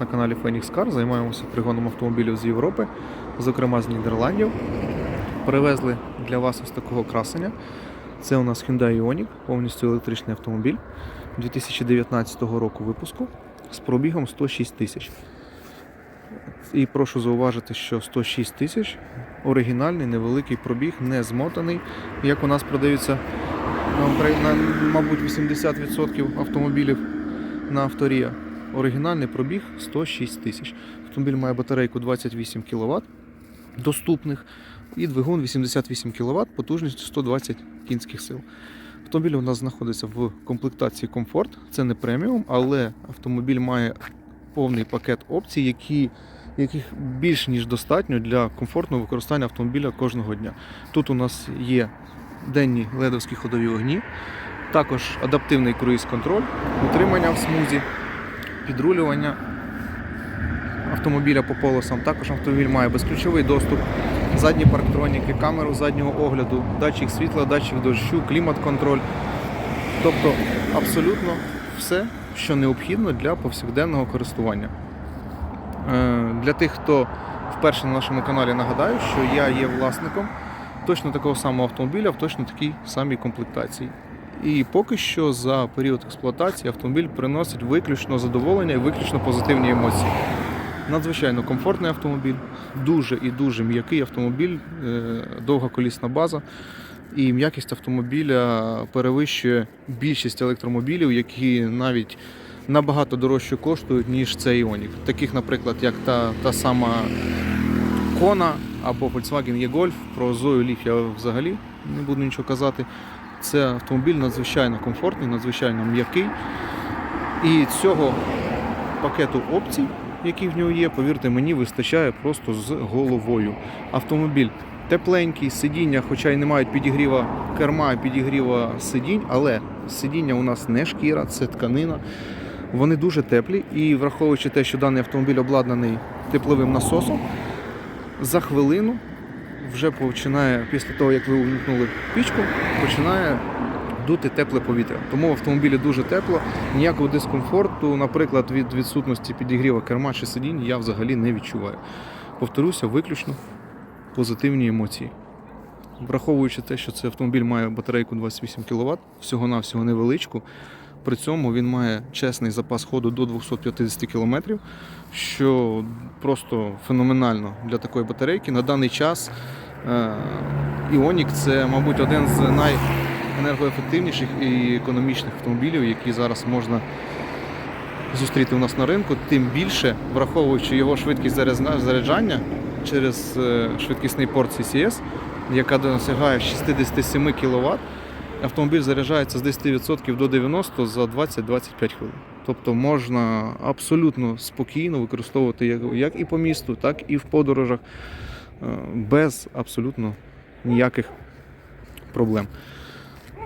На каналі Phoenix Car. Займаємося пригоном автомобілів з Європи, зокрема з Нідерландів. Привезли для вас ось такого красення. Це у нас Hyundai Ioniq, повністю електричний автомобіль 2019 року випуску з пробігом 106 тисяч. І прошу зауважити, що 106 тисяч оригінальний невеликий пробіг, не змотаний, як у нас продаються мабуть 80% автомобілів на авторія. Оригінальний пробіг 106 тисяч. Автомобіль має батарейку 28 кВт доступних і двигун 88 кВт потужністю 120 кінських сил. Автомобіль у нас знаходиться в комплектації комфорт. Це не преміум, але автомобіль має повний пакет опцій, які, яких більш ніж достатньо для комфортного використання автомобіля кожного дня. Тут у нас є денні ледовські ходові огні, також адаптивний круїз-контроль, утримання в смузі, підрулювання автомобіля по полосам. Також автомобіль має безключовий доступ, задні парктроніки, камеру заднього огляду, датчик світла, датчик дощу, клімат-контроль. Тобто абсолютно все, що необхідно для повсякденного користування. Е, Для тих, хто вперше на нашому каналі нагадаю, що я є власником точно такого самого автомобіля в точно такій самій комплектації. І поки що за період експлуатації автомобіль приносить виключно задоволення і виключно позитивні емоції. Надзвичайно комфортний автомобіль, дуже і дуже м'який автомобіль, е, довга колісна база. І м'якість автомобіля перевищує більшість електромобілів, які навіть набагато дорожче коштують, ніж цей Ioniq. Таких, наприклад, як та, та сама Kona або Volkswagen E-Golf. Про Zoe Leaf я взагалі не буду нічого казати. Це автомобіль надзвичайно комфортний, надзвичайно м'який. І цього пакету опцій, які в нього є, повірте мені, вистачає просто з головою. Автомобіль тепленький, сидіння, хоча й не мають підігріва керма, підігріва сидінь, але сидіння у нас не шкіра, це тканина. Вони дуже теплі і враховуючи те, що даний автомобіль обладнаний тепловим насосом, за хвилину вже починає, після того, як ви увімкнули пічку, починає дути тепле повітря. Тому в автомобілі дуже тепло, ніякого дискомфорту, наприклад, від відсутності підігріва керма чи сидінь, я взагалі не відчуваю. Повторюся, виключно позитивні емоції. Враховуючи те, що цей автомобіль має батарейку 28 кВт, всього-навсього невеличку. При цьому він має чесний запас ходу до 250 км, що просто феноменально для такої батарейки. На даний час е, Ioniq це, мабуть, один з найенергоефективніших і економічних автомобілів, які зараз можна зустріти у нас на ринку. Тим більше, враховуючи його швидкість заряджання через е, швидкісний порт CCS, яка досягає 67 кВт, автомобіль заряджається з 10% до 90% за 20-25 хвилин. Тобто можна абсолютно спокійно використовувати як і по місту, так і в подорожах е, без абсолютно ніяких проблем.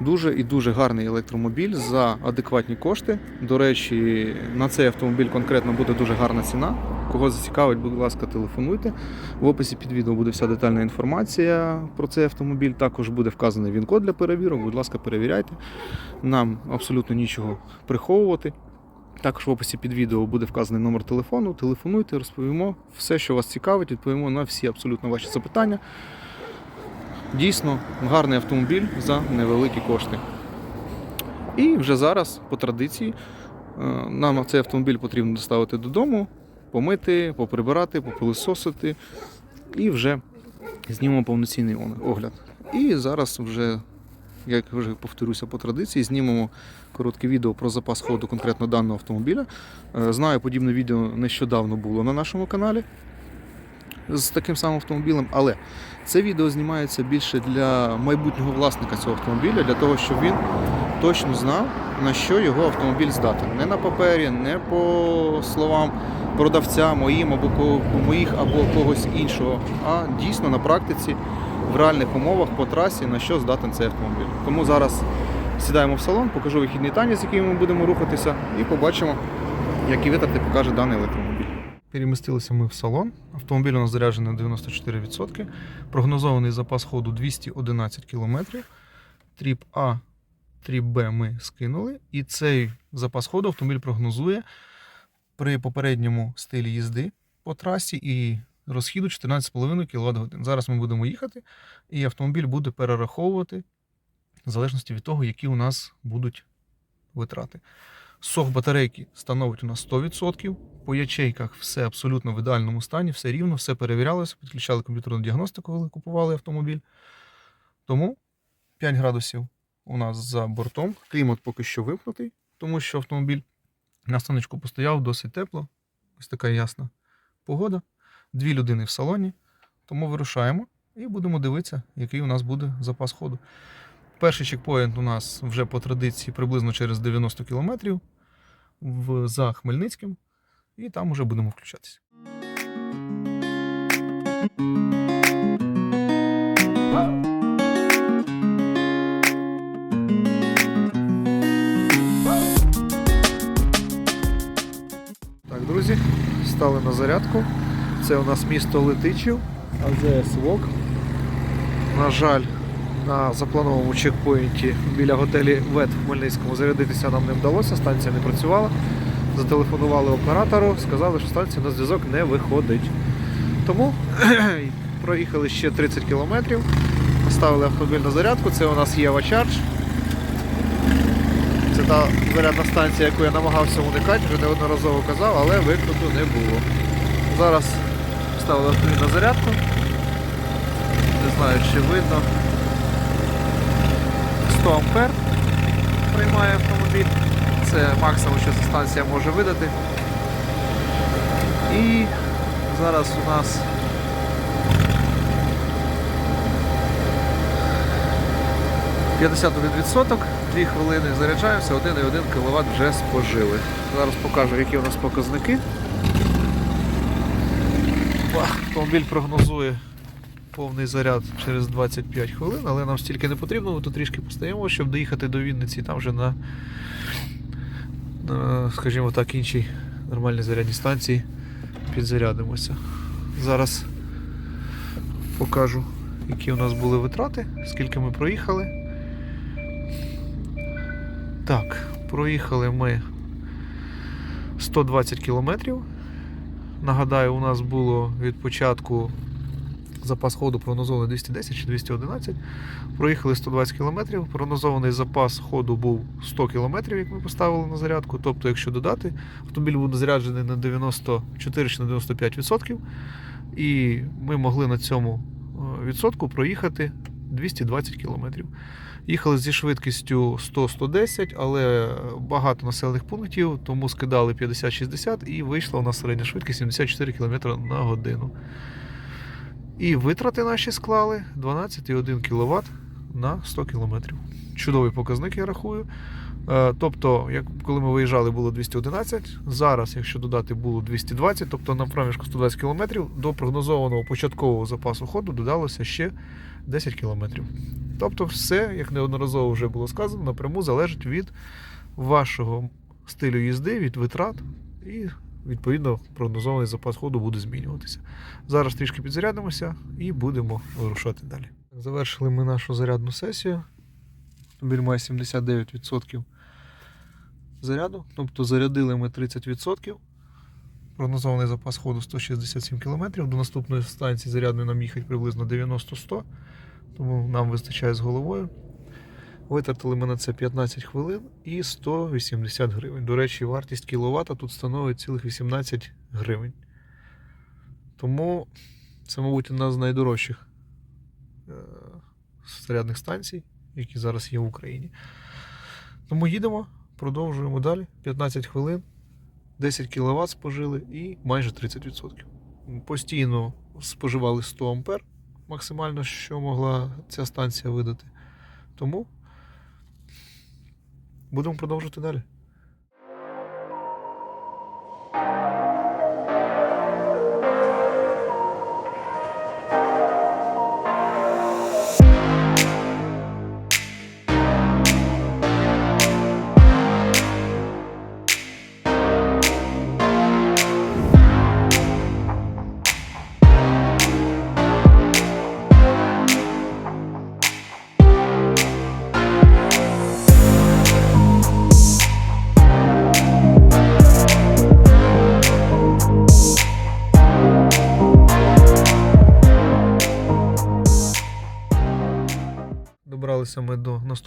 Дуже і дуже гарний електромобіль за адекватні кошти. До речі, на цей автомобіль конкретно буде дуже гарна ціна. Кого зацікавить, будь ласка, телефонуйте. В описі під відео буде вся детальна інформація про цей автомобіль. Також буде вказаний він-код для перевірок. Будь ласка, перевіряйте. Нам абсолютно нічого приховувати. Також в описі під відео буде вказаний номер телефону. Телефонуйте, розповімо все, що вас цікавить, відповімо на всі абсолютно ваші запитання. Дійсно, гарний автомобіль за невеликі кошти. І вже зараз, по традиції, е, нам цей автомобіль потрібно доставити додому, помити, поприбирати, попилисосити і вже знімемо повноцінний огляд. І зараз вже, як вже повторюся по традиції, знімемо коротке відео про запас ходу конкретно даного автомобіля. Е, Знаю, подібне відео нещодавно було на нашому каналі з таким самим автомобілем, але це відео знімається більше для майбутнього власника цього автомобіля, для того, щоб він точно знав, на що його автомобіль здатен. Не на папері, не по словам продавця моїм або моїх або когось іншого, а дійсно на практиці, в реальних умовах по трасі, на що здатен цей автомобіль. Тому зараз сідаємо в салон, покажу вихідний танець, з яким ми будемо рухатися, і побачимо, які витрати покаже даний електромобіль. Перемістилися ми в салон. Автомобіль у нас заряджений на 94%. Прогнозований запас ходу 211 км. Тріп А, тріп Б ми скинули. І цей запас ходу автомобіль прогнозує при попередньому стилі їзди по трасі і розхіду 14,5 кВт годин. Зараз ми будемо їхати, і автомобіль буде перераховувати в залежності від того, які у нас будуть витрати. Сох батарейки становить у нас 100%. По ячейках все абсолютно в ідеальному стані, все рівно, все перевірялося, підключали комп'ютерну діагностику, коли купували автомобіль. Тому 5 градусів у нас за бортом. Клімат поки що вимкнутий, тому що автомобіль на станочку постояв досить тепло. Ось така ясна погода. Дві людини в салоні. Тому вирушаємо і будемо дивитися, який у нас буде запас ходу. Перший чекпоінт у нас вже по традиції приблизно через 90 кілометрів в- за Хмельницьким, і там вже будемо включатися. Так, друзі, стали на зарядку. Це у нас місто Летичів, АЗС ВОК. На жаль, на запланованому чекпоінті біля готелі ВЕТ в Хмельницькому зарядитися нам не вдалося, станція не працювала. Зателефонували оператору, сказали, що станція на зв'язок не виходить. Тому проїхали ще 30 кілометрів, поставили автомобіль на зарядку. Це у нас Єва Charge. Це та зарядна станція, яку я намагався уникати, вже неодноразово казав, але викруту не було. Зараз ставили автомобіль на зарядку. Не знаю, чи видно. 100 ампер приймає автомобіль. Це максимум, що ця станція може видати. І зараз у нас відсоток, 2 хвилини заряджаємося, 1,1 кВт вже спожили. Зараз покажу, які у нас показники. Автомобіль прогнозує повний заряд через 25 хвилин, але нам стільки не потрібно, ми тут трішки постоїмо, щоб доїхати до Вінниці, там вже на, на скажімо так, іншій нормальній зарядній станції підзарядимося. Зараз покажу, які у нас були витрати, скільки ми проїхали. Так, проїхали ми 120 кілометрів. Нагадаю, у нас було від початку запас ходу прогнозований 210 чи 211. Проїхали 120 км. Прогнозований запас ходу був 100 км, як ми поставили на зарядку. Тобто, якщо додати, автомобіль буде заряджений на 94 чи на 95%. І ми могли на цьому е, відсотку проїхати 220 км. Їхали зі швидкістю 100-110, але багато населених пунктів, тому скидали 50-60 і вийшла у нас середня швидкість 74 км на годину. І витрати наші склали 12,1 кВт на 100 км. Чудовий показник, я рахую. Е, Тобто, як коли ми виїжджали, було 211. Зараз, якщо додати, було 220, тобто на проміжку 120 км до прогнозованого початкового запасу ходу додалося ще 10 км. Тобто, все, як неодноразово вже було сказано, напряму залежить від вашого стилю їзди, від витрат і відповідно прогнозований запас ходу буде змінюватися. Зараз трішки підзарядимося і будемо вирушати далі. Завершили ми нашу зарядну сесію. Автомобіль має 79% заряду, тобто зарядили ми 30%. Прогнозований запас ходу 167 км. До наступної станції зарядної нам їхати приблизно 90-100, тому нам вистачає з головою. Витратили ми на це 15 хвилин і 180 гривень. До речі, вартість кіловата тут становить цілих 18 гривень. Тому це, мабуть, одна з найдорожчих е, зарядних станцій, які зараз є в Україні. Тому їдемо, продовжуємо далі. 15 хвилин, 10 кВт спожили і майже 30%. Постійно споживали 100 ампер, максимально, що могла ця станція видати. Тому будемо продовжувати далі.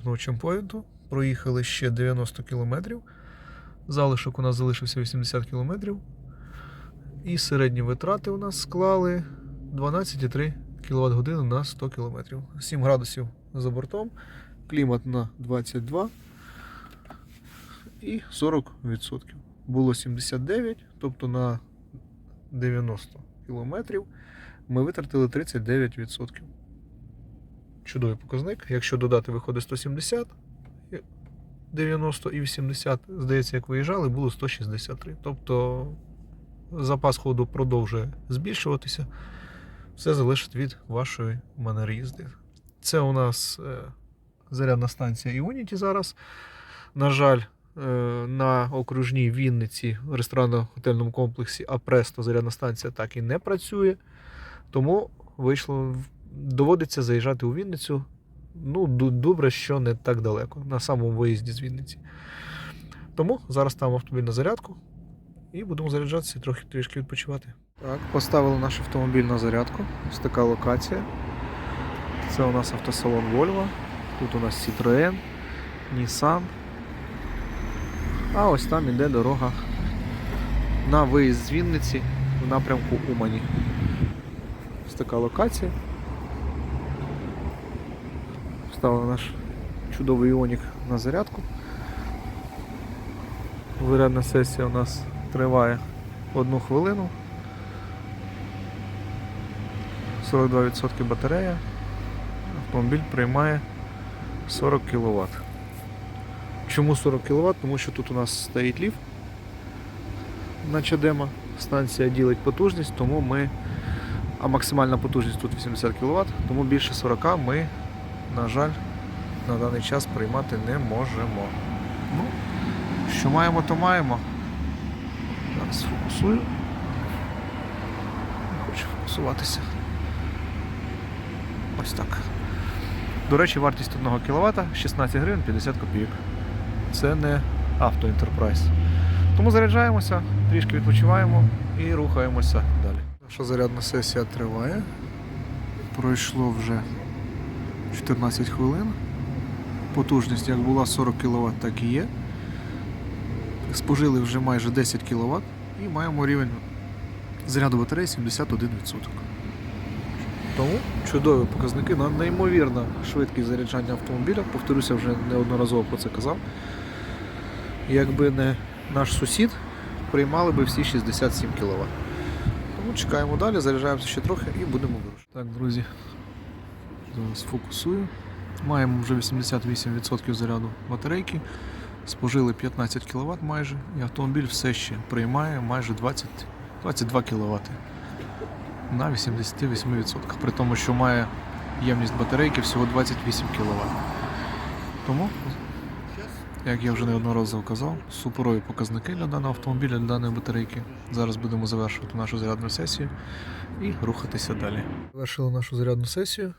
Наступного чемпоінту, проїхали ще 90 кілометрів. Залишок у нас залишився 80 кілометрів. І середні витрати у нас склали 12,3 кВт години на 100 кілометрів. 7 градусів за бортом, клімат на 22 і 40%. Було 79, тобто на 90 кілометрів ми витратили 39%. Чудовий показник. Якщо додати виходить 170, 90 і 80, здається, як виїжджали, було 163. Тобто запас ходу продовжує збільшуватися. Все залежить від вашої манери їзди. Це у нас е, зарядна станція Unity зараз. На жаль, е, на окружній Вінниці в ресторанно-готельному комплексі Апресто зарядна станція так і не працює. Тому вийшло, доводиться заїжджати у Вінницю. Ну, добре, що не так далеко, на самому виїзді з Вінниці. Тому зараз ставимо автомобіль на зарядку і будемо заряджатися і трохи трішки відпочивати. Так, поставили наш автомобіль на зарядку. Ось така локація. Це у нас автосалон Volvo. Тут у нас Citroën, Nissan. А ось там іде дорога на виїзд з Вінниці в напрямку Умані. Ось така локація. Вставили наш чудовий іонік на зарядку. Зарядна сесія у нас триває одну хвилину. 42% батарея. Автомобіль приймає 40 кВт. Чому 40 кВт? Тому що тут у нас стоїть ліфт на Чадема. Станція ділить потужність, тому ми. А максимальна потужність тут 80 кВт, тому більше 40 ми, на жаль, на даний час приймати не можемо. Ну, що маємо, то маємо. Зараз фокусую. Не хочу фокусуватися. Ось так. До речі, вартість 1 кВт 16 гривень 50 копійок. Це не авто Enterprise. Тому заряджаємося, трішки відпочиваємо і рухаємося далі. Наша зарядна сесія триває. Пройшло вже 14 хвилин. Потужність як була 40 кВт, так і є. Спожили вже майже 10 кВт і маємо рівень заряду батареї 71%. Тому чудові показники, на- неймовірна швидкість заряджання автомобіля. Повторюся, вже неодноразово про це казав. Якби не наш сусід, приймали би всі 67 кВт. Тому чекаємо далі, заряджаємося ще трохи і будемо вирушити. Так, друзі, зараз фокусую. Маємо вже 88% заряду батарейки. Спожили 15 кВт майже, і автомобіль все ще приймає майже 20, 22 кВт на 88%, при тому, що має ємність батарейки всього 28 кВт. Тому, як я вже неодноразово казав, суперові показники для даного автомобіля, для даної батарейки. Зараз будемо завершувати нашу зарядну сесію і рухатися далі. Завершили нашу зарядну сесію.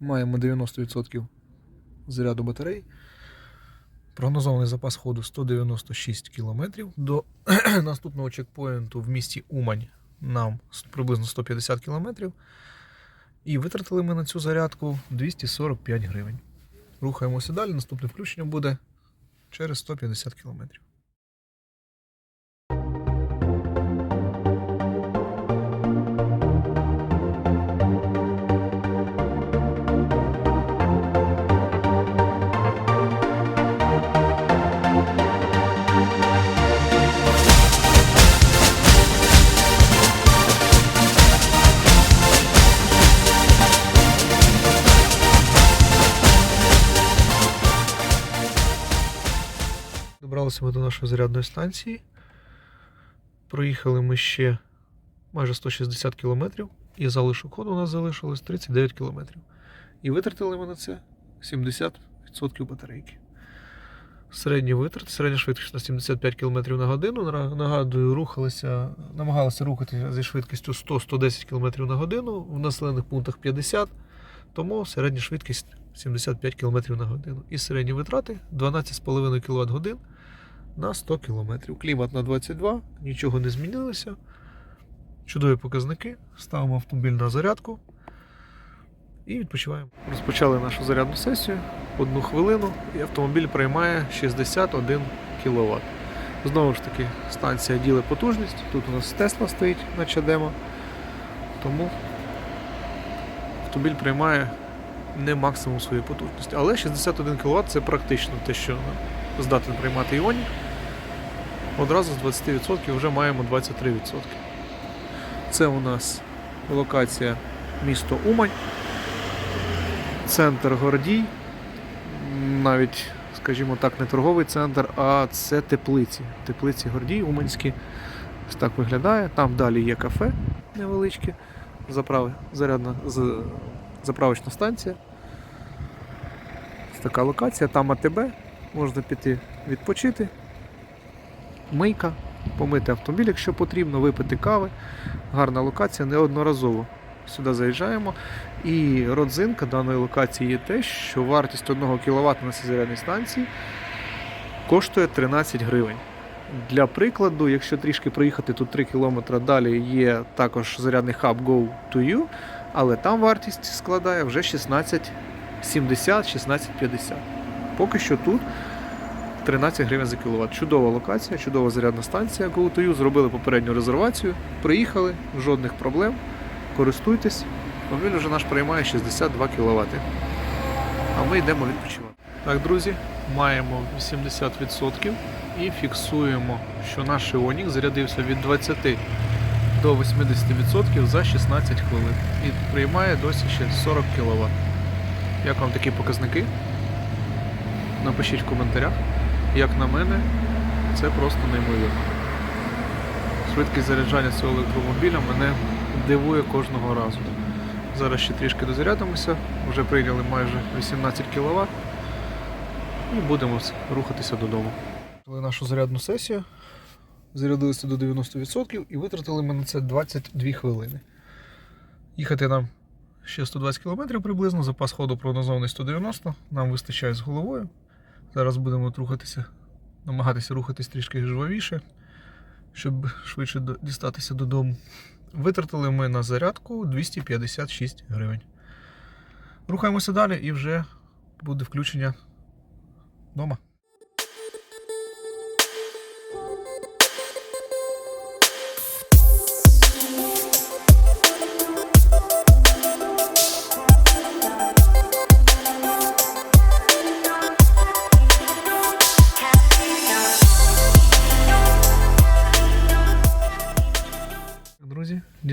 Маємо 90% заряду батарей. Прогнозований запас ходу 196 км. До наступного чекпоінту в місті Умань нам приблизно 150 км. І витратили ми на цю зарядку 245 гривень. Рухаємося далі. Наступне включення буде через 150 км. Добралися ми до нашої зарядної станції. Проїхали ми ще майже 160 кілометрів, і залишок ходу у нас залишилось 39 кілометрів. І витратили ми на це 70% батарейки. Середній витрат, середня швидкість на 75 км на годину. Нагадую, рухалися, намагалися рухатися зі швидкістю 100-110 км на годину, в населених пунктах 50, тому середня швидкість 75 км на годину. І середні витрати 12,5 кВт годин на 100 км. Клімат на 22, нічого не змінилося. Чудові показники. Ставимо автомобіль на зарядку і відпочиваємо. Розпочали нашу зарядну сесію. Одну хвилину, і автомобіль приймає 61 кВт. Знову ж таки, станція ділить потужність. Тут у нас Тесла стоїть на чадемо. Тому автомобіль приймає не максимум своєї потужності. Але 61 кВт це практично те, що здатен приймати Іонік. Одразу з 20% вже маємо 23%. Це у нас локація місто Умань, центр Гордій, навіть, скажімо так, не торговий центр, а це теплиці. Теплиці Гордій, Уманські. Ось так виглядає. Там далі є кафе невеличке, заправи, зарядна, заправочна станція. Ось така локація, там АТБ, можна піти відпочити. Мийка, помити автомобіль, якщо потрібно, випити кави. Гарна локація, неодноразово сюди заїжджаємо. І родзинка даної локації є те, що вартість 1 кВт на цій зарядній станції коштує 13 гривень. Для прикладу, якщо трішки проїхати тут 3 км далі, є також зарядний хаб Go to You, але там вартість складає вже 16,70-16,50. Поки що тут 13 гривень за кіловат. Чудова локація, чудова зарядна станція Go to Зробили попередню резервацію, приїхали, жодних проблем. Користуйтесь. Автомобіль вже наш приймає 62 кВт. А ми йдемо відпочивати. Так, друзі, маємо 80% і фіксуємо, що наш Іонік зарядився від 20 до 80% за 16 хвилин. І приймає досі ще 40 кВт. Як вам такі показники? Напишіть в коментарях. Як на мене, це просто неймовірно. Швидкість заряджання цього електромобіля мене дивує кожного разу. Зараз ще трішки дозарядимося, вже прийняли майже 18 кВт і будемо рухатися додому. Нашу зарядну сесію зарядилися до 90% і витратили ми на це 22 хвилини. Їхати нам ще 120 км приблизно, запас ходу прогнозований 190, нам вистачає з головою. Зараз будемо рухатися, намагатися рухатись трішки жвавіше, щоб швидше дістатися додому. Витратили ми на зарядку 256 гривень. Рухаємося далі і вже буде включення вдома.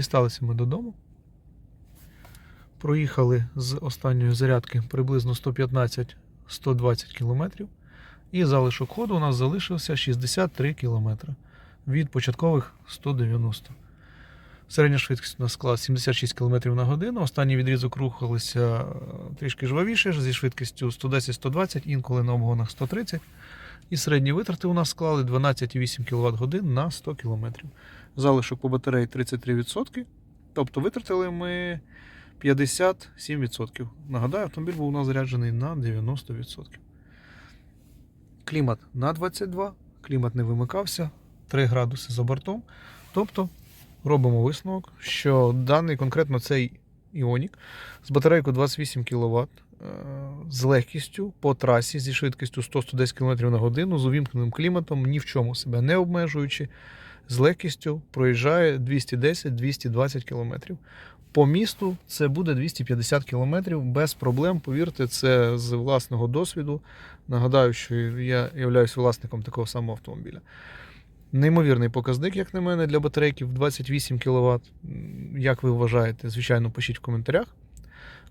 Дісталися ми додому. Проїхали з останньої зарядки приблизно 115-120 км. І залишок ходу у нас залишився 63 км від початкових 190. Середня швидкість у нас склала 76 км на годину. Останній відрізок рухалися е, трішки жвавіше зі швидкістю 110-120, інколи на обгонах 130. І середні витрати у нас склали 12,8 кВт годин на 100 км. Залишок по батареї 33%. Тобто витратили ми 57%. Нагадаю, автомобіль був у нас заряджений на 90%. Клімат на 22, клімат не вимикався, 3 градуси за бортом. Тобто робимо висновок, що даний конкретно цей Іонік з батарейкою 28 кВт з легкістю по трасі зі швидкістю 100-110 км на годину, з увімкненим кліматом, ні в чому себе не обмежуючи, з легкістю проїжджає 210-220 км. По місту це буде 250 км без проблем. Повірте, це з власного досвіду. Нагадаю, що я являюсь власником такого самого автомобіля. Неймовірний показник, як на мене, для батарейків 28 кВт. Як ви вважаєте, звичайно, пишіть в коментарях.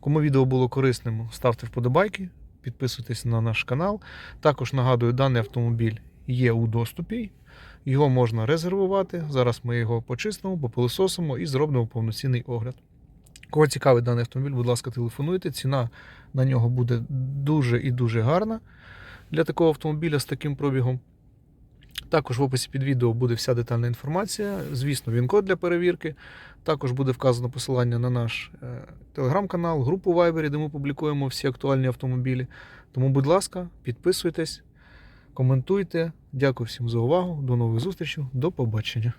Кому відео було корисним, ставте вподобайки, підписуйтесь на наш канал. Також нагадую, даний автомобіль є у доступі. Його можна резервувати. Зараз ми його почистимо, попилисосимо і зробимо повноцінний огляд. Кого цікавить даний автомобіль, будь ласка, телефонуйте. Ціна на нього буде дуже і дуже гарна для такого автомобіля з таким пробігом. Також в описі під відео буде вся детальна інформація. Звісно, він-код для перевірки. Також буде вказано посилання на наш е, телеграм-канал, групу Viber, де ми публікуємо всі актуальні автомобілі. Тому, будь ласка, підписуйтесь, коментуйте. Дякую всім за увагу. До нових зустрічей. До побачення.